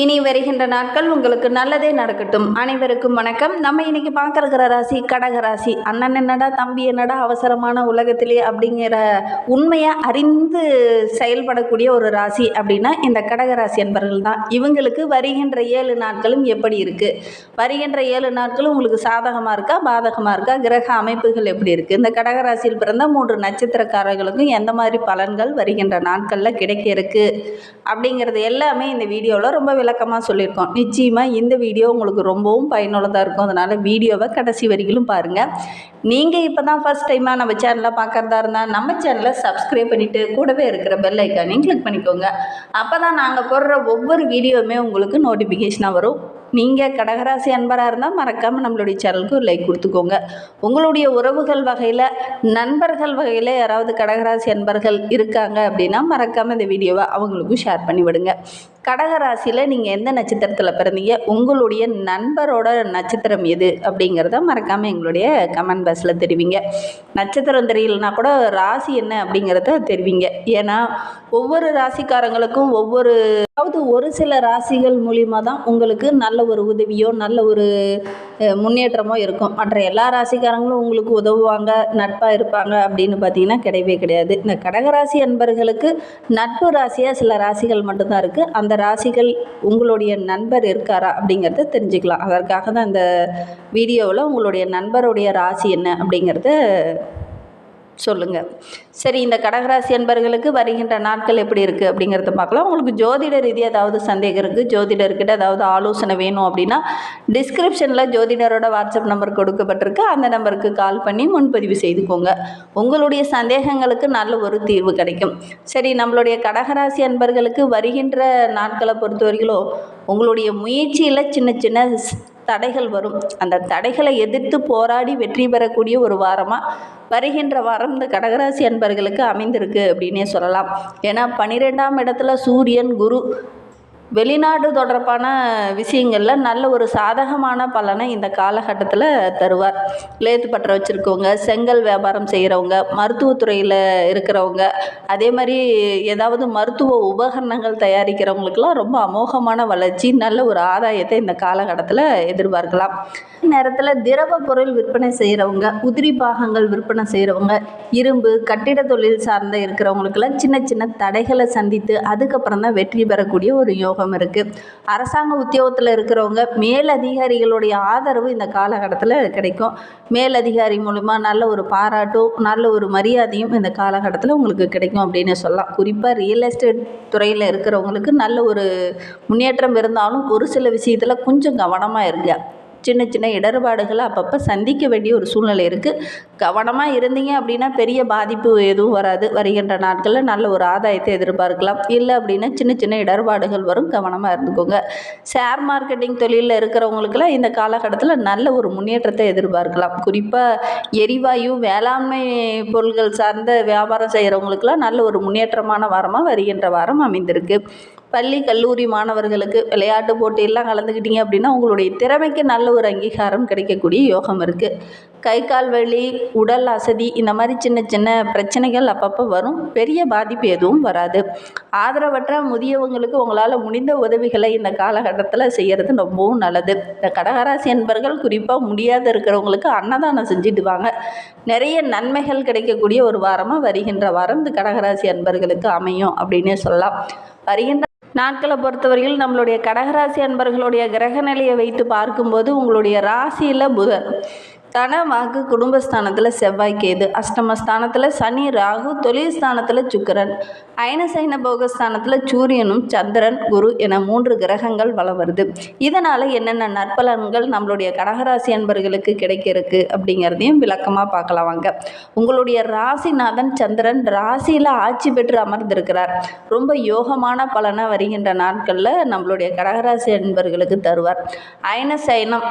இனி வருகின்ற நாட்கள் உங்களுக்கு நல்லதே நடக்கட்டும். அனைவருக்கும் வணக்கம். நம்ம இன்னைக்கு பார்க்கறக்கிற ராசி கடக ராசி. அண்ணன் என்னடா தம்பி என்னடா அவசரமான உலகத்திலே அப்படிங்கிற உண்மையை அறிந்து செயல்படக்கூடிய ஒரு ராசி அப்படின்னா இந்த கடக ராசி என்பவர்கள் தான். இவங்களுக்கு வருகின்ற ஏழு நாட்களும் எப்படி இருக்குது வருகின்ற ஏழு நாட்களும் உங்களுக்கு சாதகமாக இருக்கா பாதகமாக இருக்கா? கிரக அமைப்புகள் எப்படி இருக்குது இந்த கடக ராசியில் பிறந்த மூன்று நட்சத்திரக்காரர்களுக்கும் எந்த மாதிரி பலன்கள் வருகின்ற நாட்களில் கிடைக்க இருக்கு? அப்படிங்கிறது எல்லாமே இந்த வீடியோவில் ரொம்ப விளக்கமாக சொல்லியிருக்கோம். நிச்சயமாக இந்த வீடியோ உங்களுக்கு ரொம்பவும் பயனுள்ளதாக இருக்கும். அதனால் வீடியோவை கடைசி வரைக்கும் பாருங்கள் நீங்கள் இப்போ தான் ஃபஸ்ட் டைமாக நம்ம சேனலை பார்க்குறதா இருந்தால் நம்ம சேனலை சப்ஸ்கிரைப் பண்ணிவிட்டு கூடவே இருக்கிற பெல் ஐக்கானையும் கிளிக் பண்ணிக்கோங்க. அப்போ தான் நாங்கள் போடுற ஒவ்வொரு வீடியோவுமே உங்களுக்கு நோட்டிஃபிகேஷனாக வரும். நீங்கள் கடகராசி அன்பராக இருந்தால் மறக்காமல் நம்மளுடைய சேனலுக்கு ஒரு லைக் கொடுத்துக்கோங்க. உங்களுடைய உறவுகள் வகையில் நண்பர்கள் வகையில் யாராவது கடகராசி அன்பர்கள் இருக்காங்க அப்படின்னா மறக்காமல் இந்த வீடியோவை அவங்களுக்கும் ஷேர் பண்ணிவிடுங்க. கடகராசியில் நீங்கள் எந்த நட்சத்திரத்தில் பிறந்தீங்க? உங்களுடைய நண்பரோட நட்சத்திரம் எது? அப்படிங்கிறத மறக்காமல் எங்களுடைய கமெண்ட் பாக்ஸில் தெரிவிங்க. நட்சத்திரம் தெரியலனா கூட ராசி என்ன அப்படிங்கிறத தெரிவிங்க. ஏன்னா ஒவ்வொரு ராசிக்காரங்களுக்கும் ஒவ்வொரு அதாவது ஒரு சில ராசிகள் மூலிமா தான் உங்களுக்கு நல்ல ஒரு உதவியோ நல்ல ஒரு முன்னேற்றமோ இருக்கும். மற்ற எல்லா ராசிக்காரங்களும் உங்களுக்கு உதவுவாங்க நட்பாக இருப்பாங்க அப்படின்னு பார்த்தீங்கன்னா கிடையவே கிடையாது. இந்த கடகராசி அன்பர்களுக்கு நட்பு ராசியாக சில ராசிகள் மட்டும்தான் இருக்குது அந்த ராசிகள் உங்களுடைய நண்பர் இருக்காரா அப்படிங்கிறத தெரிஞ்சுக்கலாம். அதற்காக தான் இந்த வீடியோவில் உங்களுடைய நண்பருடைய ராசி என்ன அப்படிங்கிறத சொல்லுங்கள் சரி இந்த கடகராசி அன்பர்களுக்கு வருகின்ற நாட்கள் எப்படி இருக்குது அப்படிங்கிறத பார்க்கலாம். உங்களுக்கு ஜோதிட ரீதியாக ஏதாவது சந்தேகம் இருக்குது ஜோதிடர்கிட்ட ஏதாவது ஆலோசனை வேணும் அப்படின்னா டிஸ்கிரிப்ஷனில் ஜோதிடரோட வாட்ஸ்அப் நம்பர் கொடுக்கப்பட்டிருக்கு. அந்த நம்பருக்கு கால் பண்ணி முன்பதிவு செய்துக்கோங்க. உங்களுடைய சந்தேகங்களுக்கு நல்ல ஒரு தீர்வு கிடைக்கும். சரி நம்மளுடைய கடகராசி அன்பர்களுக்கு வருகின்ற நாட்களை பொறுத்தவரையிலும் உங்களுடைய முயற்சியில் சின்ன சின்ன ஸ்- தடைகள் வரும். அந்த தடைகளை எதிர்த்து போராடி வெற்றி பெறக்கூடிய ஒரு வாரமாக வருகின்ற வாரம் இந்த கடகராசி அன்பர்களுக்கு அமைந்திருக்கு அப்படின்னே சொல்லலாம். ஏன்னா பன்னிரெண்டாம் இடத்துல சூரியன் குரு வெளிநாடு தொடர்பான விஷயங்களில் நல்ல ஒரு சாதகமான பலனை இந்த காலகட்டத்தில் தருவார். லேத்து பற்ற வச்சுருக்கவங்க செங்கல் வியாபாரம் செய்கிறவங்க மருத்துவத்துறையில் இருக்கிறவங்க அதே மாதிரி ஏதாவது மருத்துவ உபகரணங்கள் தயாரிக்கிறவங்களுக்கெல்லாம் ரொம்ப அமோகமான வளர்ச்சி நல்ல ஒரு ஆதாயத்தை இந்த காலகட்டத்தில் எதிர்பார்க்கலாம். நேரத்தில் திரவ பொருள் விற்பனை செய்கிறவங்க உதிரி பாகங்கள் விற்பனை செய்கிறவங்க இரும்பு கட்டிட தொழில் சார்ந்த இருக்கிறவங்களுக்கெல்லாம் சின்ன சின்ன தடைகளை சந்தித்து அதுக்கப்புறம் தான் வெற்றி பெறக்கூடிய ஒரு யோகம் இருக்குது அரசாங்க உத்தியோகத்தில் இருக்கிறவங்க மேலதிகாரிகளுடைய ஆதரவு இந்த காலகட்டத்தில் கிடைக்கும். மேலதிகாரி மூலிமா நல்ல ஒரு பாராட்டும் நல்ல ஒரு மரியாதையும் இந்த காலகட்டத்தில் உங்களுக்கு கிடைக்கும் அப்படின்னு சொல்லலாம். குறிப்பாக ரியல் எஸ்டேட் துறையில் இருக்கிறவங்களுக்கு நல்ல ஒரு முன்னேற்றம் இருந்தாலும் ஒரு சில விஷயத்தில் கொஞ்சம் கவனமாக இருங்க. சின்ன சின்ன இடர்பாடுகளை அப்பப்போ சந்திக்க வேண்டிய ஒரு சூழ்நிலை இருக்குது கவனமாக இருந்தீங்க அப்படின்னா பெரிய பாதிப்பு எதுவும் வராது. வருகின்ற நாட்களில் நல்ல ஒரு ஆதாயத்தை எதிர்பார்க்கலாம். இல்லை அப்படின்னா சின்ன சின்ன இடர்பாடுகள் வரும். கவனமாக இருந்துக்கோங்க. ஷேர் மார்க்கெட்டிங் தொழிலில் இருக்கிறவங்களுக்கெல்லாம் இந்த காலகட்டத்தில் நல்ல ஒரு முன்னேற்றத்தை எதிர்பார்க்கலாம். குறிப்பாக எரிவாயு வேளாண்மை பொருட்கள் சார்ந்த வியாபாரம் செய்கிறவங்களுக்கெல்லாம் நல்ல ஒரு முன்னேற்றமான வாரமாக வருகின்ற வாரம் அமைந்திருக்கு. பள்ளி கல்லூரி மாணவர்களுக்கு விளையாட்டு போட்டியெல்லாம் கலந்துக்கிட்டிங்க அப்படின்னா உங்களுடைய திறமைக்கு நல்ல ஒரு அங்கீகாரம் கிடைக்கக்கூடிய யோகம் இருக்குது கை கால் வலி உடல் அசதி இந்த மாதிரி சின்ன சின்ன பிரச்சனைகள் அப்பப்போ வரும். பெரிய பாதிப்பு எதுவும் வராது. ஆதரவற்ற முதியவங்களுக்கு உங்களால் முடிந்த உதவிகளை இந்த காலகட்டத்தில் செய்கிறது ரொம்பவும் நல்லது. இந்த கடகராசி என்பர்கள் குறிப்பாக முடியாத இருக்கிறவங்களுக்கு அன்னதானம் செஞ்சுட்டு வாங்க. நிறைய நன்மைகள் கிடைக்கக்கூடிய ஒரு வாரமாக வருகின்ற வாரம் இந்த கடகராசி அன்பர்களுக்கு அமையும் அப்படின்னே சொல்லலாம். வருகின்ற நாட்களை பொறுத்தவரையில் நம்மளுடைய கடகராசி அன்பர்களுடைய கிரக நிலையை வைத்து பார்க்கும்போது உங்களுடைய ராசியில் புதன். தன வாக்கு குடும்பஸ்தானத்தில் செவ்வாய் கேது. அஷ்டமஸ்தானத்தில் சனி ராகு தொழில் ஸ்தானத்தில் சுக்கரன். அயனசைன போகஸ்தானத்தில் சூரியனும் சந்திரன் குரு என மூன்று கிரகங்கள் வலம் வருது. இதனால் என்னென்ன நற்பலன்கள் நம்மளுடைய கடகராசி அன்பர்களுக்கு கிடைக்க இருக்கு அப்படிங்கிறதையும் விளக்கமாக பார்க்கலாம் வாங்க. உங்களுடைய ராசிநாதன் சந்திரன் ராசியில் ஆட்சி பெற்று அமர்ந்திருக்கிறார். ரொம்ப யோகமான பலனை வருகின்ற நாட்களில் நம்மளுடைய கடகராசி அன்பர்களுக்கு தருவார். அயனசைனம்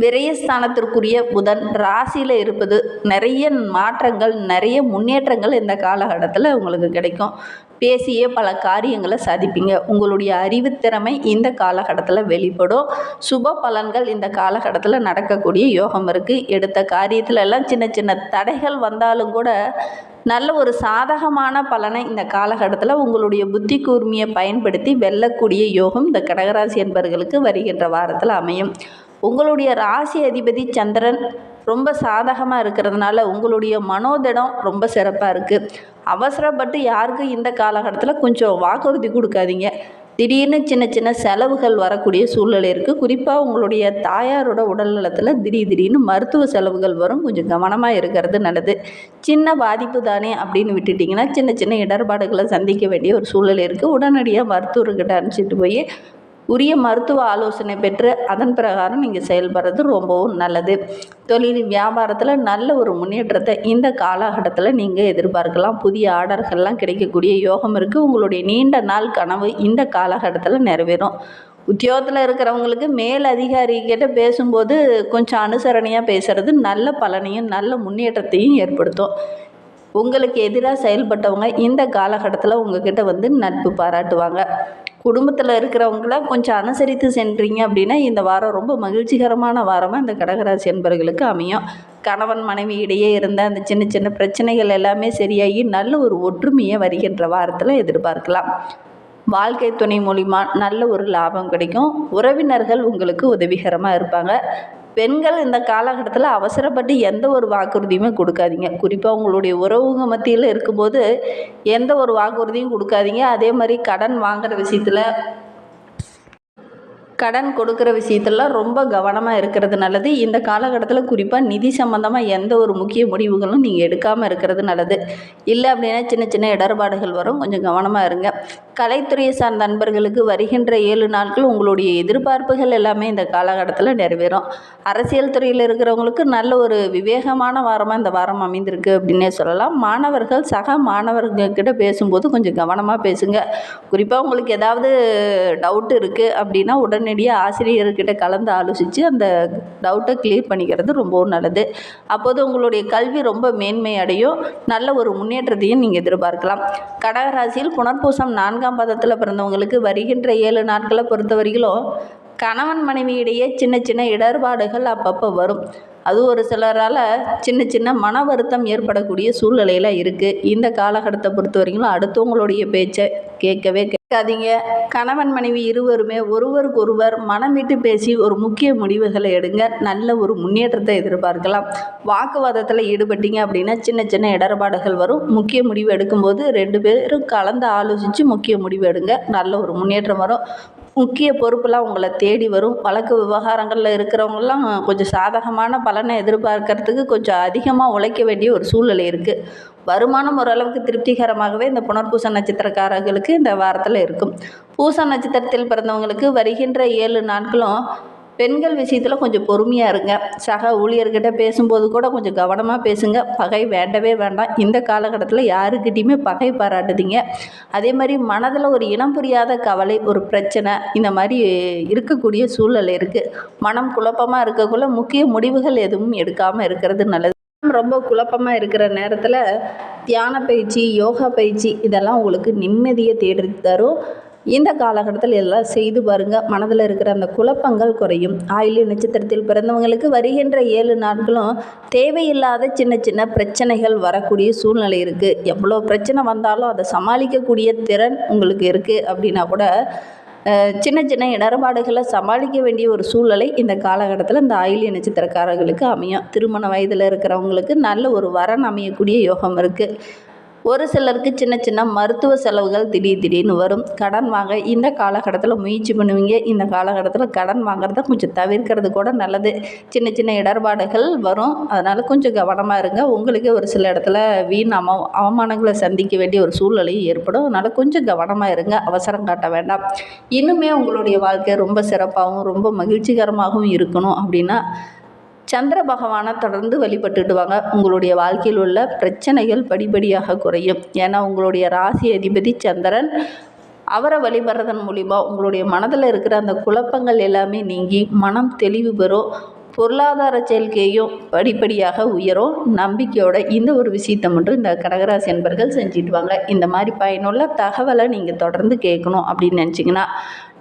விரயஸ்தானத்திற்குரிய புதன் ராசியில் இருப்பது நிறைய மாற்றங்கள் நிறைய முன்னேற்றங்கள் இந்த காலகட்டத்தில் உங்களுக்கு கிடைக்கும். பேசியே பல காரியங்களை சாதிப்பீங்க. உங்களுடைய அறிவுத்திறமை இந்த காலகட்டத்தில் வெளிப்படும். சுப பலன்கள் இந்த காலகட்டத்தில் நடக்கக்கூடிய யோகம் இருக்குது எடுத்த காரியத்தில் எல்லாம் சின்ன சின்ன தடைகள் வந்தாலும் கூட நல்ல ஒரு சாதகமான பலனை இந்த காலகட்டத்தில் உங்களுடைய புத்தி கூர்மையை பயன்படுத்தி வெல்லக்கூடிய யோகம் இந்த கடகராசி என்பவர்களுக்கு வருகின்ற வாரத்தில் அமையும். உங்களுடைய ராசி அதிபதி சந்திரன் ரொம்ப சாதகமாக இருக்கிறதுனால உங்களுடைய மனோதிடம் ரொம்ப சிறப்பாக இருக்குது அவசரப்பட்டு யாருக்கும் இந்த காலகட்டத்தில் கொஞ்சம் வாக்குறுதி கொடுக்காதீங்க. திடீர்னு சின்ன சின்ன செலவுகள் வரக்கூடிய சூழ்நிலை இருக்குது குறிப்பாக உங்களுடைய தாயாரோட உடல் நலத்தில் திடீர் திடீர்னு மருத்துவ செலவுகள் வரும். கொஞ்சம் கவனமாக இருக்கிறது நல்லது. சின்ன பாதிப்பு தானே அப்படின்னு விட்டுட்டிங்கன்னா சின்ன சின்ன இடர்பாடுகளை சந்திக்க வேண்டிய ஒரு சூழ்நிலை இருக்குது உடனடியாக மருத்துவர்கிட்ட அனுப்பிச்சிட்டு போய் உரிய மருத்துவ ஆலோசனை பெற்று அதன் பிரகாரம் நீங்கள் செயல்படுறது ரொம்பவும் நல்லது. தொழில் வியாபாரத்தில் நல்ல ஒரு முன்னேற்றத்தை இந்த காலகட்டத்தில் நீங்கள் எதிர்பார்க்கலாம். புதிய ஆர்டர்கள்லாம் கிடைக்கக்கூடிய யோகம் இருக்குது உங்களுடைய நீண்ட நாள் கனவு இந்த காலகட்டத்தில் நிறைவேறும். உத்தியோகத்தில் இருக்கிறவங்களுக்கு மேல் அதிகாரிகிட்ட பேசும்போது கொஞ்சம் அனுசரணையாக பேசுகிறது நல்ல பலனையும் நல்ல முன்னேற்றத்தையும் ஏற்படுத்தும். உங்களுக்கு எதிராக செயல்பட்டவங்க இந்த காலகட்டத்தில் உங்ககிட்ட வந்து நட்பு பாராட்டுவாங்க. குடும்பத்தில் இருக்கிறவங்கள கொஞ்சம் அனுசரித்து சென்றீங்க அப்படின்னா இந்த வாரம் ரொம்ப மகிழ்ச்சிகரமான வாரமாக இந்த கடகராசி என்பவர்களுக்கு அமையும். கணவன் மனைவி இடையே இருந்த அந்த சின்ன சின்ன பிரச்சனைகள் எல்லாமே சரியாகி நல்ல ஒரு ஒற்றுமையை வருகின்ற வாரத்தில் எதிர்பார்க்கலாம். வாழ்க்கை துணை மூலிமா நல்ல ஒரு லாபம் கிடைக்கும். உறவினர்கள் உங்களுக்கு உதவிகரமாக இருப்பாங்க. பெண்கள் இந்த காலகட்டத்தில் அவசரப்பட்டு எந்த ஒரு வாக்குறுதியுமே கொடுக்காதீங்க. குறிப்பாக உங்களுடைய உறவுங்க மத்தியில் இருக்கும்போது எந்த ஒரு வாக்குறுதியும் கொடுக்காதீங்க. அதே மாதிரி கடன் வாங்குகிற விஷயத்தில் கடன் கொடுக்குற விஷயத்தெல்லாம் ரொம்ப கவனமாக இருக்கிறது நல்லது. இந்த காலகட்டத்தில் குறிப்பாக நிதி சம்மந்தமாக எந்த ஒரு முக்கிய முடிவுகளும் நீங்கள் எடுக்காமல் இருக்கிறது நல்லது. இல்லை அப்படின்னா சின்ன சின்ன இடர்பாடுகள் வரும். கொஞ்சம் கவனமாக இருங்க. கலைத்துறையை சார்ந்த நண்பர்களுக்கு வருகின்ற ஏழு நாட்கள் உங்களுடைய எதிர்பார்ப்புகள் எல்லாமே இந்த காலகட்டத்தில் நிறைவேறும். அரசியல் துறையில் இருக்கிறவங்களுக்கு நல்ல ஒரு விவேகமான வாரமாக இந்த வாரம் அமைந்திருக்கு அப்படின்னே சொல்லலாம். மாணவர்கள் சக மாணவர்கள்கிட்ட பேசும்போது கொஞ்சம் கவனமாக பேசுங்க. குறிப்பாக உங்களுக்கு ஏதாவது டவுட் இருக்குது அப்படின்னா உடனடியாக ஆசிரியர்கிட்ட கலந்து ஆலோசித்து அந்த டவுட்டை கிளியர் பண்ணிக்கிறது ரொம்பவும் நல்லது. அப்போது உங்களுடைய கல்வி ரொம்ப மேன்மை அடையும். நல்ல ஒரு முன்னேற்றத்தையும் நீங்கள் எதிர்பார்க்கலாம். கடகராசியில் புனர்பூசம் நான்காம் பதத்தில் பிறந்தவங்களுக்கு வருகின்ற ஏழு நாட்களை பொறுத்த வரையிலும் கணவன் மனைவியிடையே சின்ன சின்ன இடர்பாடுகள் அப்பப்போ வரும். அது ஒரு சிலரால் சின்ன சின்ன மன வருத்தம் ஏற்படக்கூடிய சூழ்நிலையில் இருக்குது இந்த காலகட்டத்தை பொறுத்த வரைக்கும் அடுத்தவங்களுடைய பேச்சை கேட்கவே கேட்காதீங்க கணவன் மனைவி இருவருமே ஒருவருக்கொருவர் மனம் விட்டு பேசி ஒரு முக்கிய முடிவுகளை எடுங்க. நல்ல ஒரு முன்னேற்றத்தை எதிர்பார்க்கலாம். வாக்குவாதத்தில் ஈடுபட்டீங்க அப்படின்னா சின்ன சின்ன இடர்பாடுகள் வரும். முக்கிய முடிவு எடுக்கும்போது ரெண்டு பேரும் கலந்து ஆலோசித்து முக்கிய முடிவு எடுங்க. நல்ல ஒரு முன்னேற்றம் வரும். முக்கிய பொறுப்புலாம் உங்களை தேடி வரும். வழக்கு விவகாரங்களில் இருக்கிறவங்களாம் கொஞ்சம் சாதகமான பலனை எதிர்பார்க்கறதுக்கு கொஞ்சம் அதிகமாக உழைக்க வேண்டிய ஒரு சூழ்நிலை இருக்குது வருமானம் ஓரளவுக்கு திருப்திகரமாகவே இந்த புனர்பூச நட்சத்திரக்காரர்களுக்கு இந்த வாரத்தில் இருக்கும். பூச நட்சத்திரத்தில் பிறந்தவங்களுக்கு வருகின்ற ஏழு நாட்களும் பெண்கள் விஷயத்தில் கொஞ்சம் பொறுமையாக இருங்க. சக ஊழியர்கிட்ட பேசும்போது கூட கொஞ்சம் கவனமாக பேசுங்க. பகை வேண்டவே வேண்டாம். இந்த காலகட்டத்தில் யாருக்கிட்டேயுமே பகை பாராட்டுதீங்க. அதே மாதிரி மனதில் ஒரு இனம் புரியாத கவலை ஒரு பிரச்சனை இந்த மாதிரி இருக்கக்கூடிய சூழ்நிலை இருக்குது மனம் குழப்பமாக இருக்கக்குள்ள முக்கிய முடிவுகள் எதுவும் எடுக்காமல் இருக்கிறது நல்லது. ரொம்ப குழப்பமாக இருக்கிற நேரத்தில் தியான பயிற்சி யோகா பயிற்சி இதெல்லாம் உங்களுக்கு நிம்மதியை தேடி தரும். இந்த காலகட்டத்தில் எல்லாம் செய்து பாருங்கள் மனதில் இருக்கிற அந்த குழப்பங்கள் குறையும். ஆயிலி நட்சத்திரத்தில் பிறந்தவங்களுக்கு வருகின்ற ஏழு நாட்களும் தேவையில்லாத சின்ன சின்ன பிரச்சனைகள் வரக்கூடிய சூழ்நிலை இருக்குது எவ்வளோ பிரச்சனை வந்தாலும் அதை சமாளிக்கக்கூடிய திறன் உங்களுக்கு இருக்குது அப்படின்னா கூட சின்ன சின்ன இடர்பாடுகளை சமாளிக்க வேண்டிய ஒரு சூழ்நிலை இந்த காலகட்டத்தில் இந்த ஆயிலிய நட்சத்திரக்காரர்களுக்கு அமையும். திருமண வயதில் இருக்கிறவங்களுக்கு நல்ல ஒரு வரன் அமையக்கூடிய யோகம் இருக்குது ஒரு சிலருக்கு சின்ன சின்ன மருத்துவ செலவுகள் திடீர் திடீர்னு வரும். கடன் வாங்க இந்த காலகட்டத்தில் முயற்சி பண்ணுவீங்க. இந்த காலகட்டத்தில் கடன் வாங்குறத கொஞ்சம் தவிர்க்கிறது கூட நல்லது. சின்ன சின்ன இடர்பாடுகள் வரும். அதனால் கொஞ்சம் கவனமாக இருங்க. உங்களுக்கு ஒரு சில இடத்துல வீண் அவ அவமானங்களை சந்திக்க வேண்டிய ஒரு சூழ்நிலையும் ஏற்படும். அதனால் கொஞ்சம் கவனமாக இருங்க. அவசரம் காட்ட வேண்டாம். இன்னுமே உங்களுடைய வாழ்க்கை ரொம்ப சிறப்பாகவும் ரொம்ப மகிழ்ச்சிகரமாகவும் இருக்கணும் அப்படின்னா சந்திர பகவானை தொடர்ந்து வழிபட்டுட்டு வாங்க உங்களுடைய வாழ்க்கையில் உள்ள பிரச்சனைகள் படிப்படியாக குறையும். ஏன்னா உங்களுடைய ராசி அதிபதி சந்திரன் அவரை வழிபடுறதன் மூலிமா உங்களுடைய மனதில் இருக்கிற அந்த குழப்பங்கள் எல்லாமே நீங்கி மனம் தெளிவு பெறும். பொருளாதார செயல்கையும் படிப்படியாக உயரும். நம்பிக்கையோட இந்த ஒரு விஷயத்தை மட்டும் இந்த கடகராசி என்பர்கள் செஞ்சுட்டு வாங்க. இந்த மாதிரி பயனுள்ள தகவலை நீங்கள் தொடர்ந்து கேட்கணும் அப்படின்னு நினச்சிங்கன்னா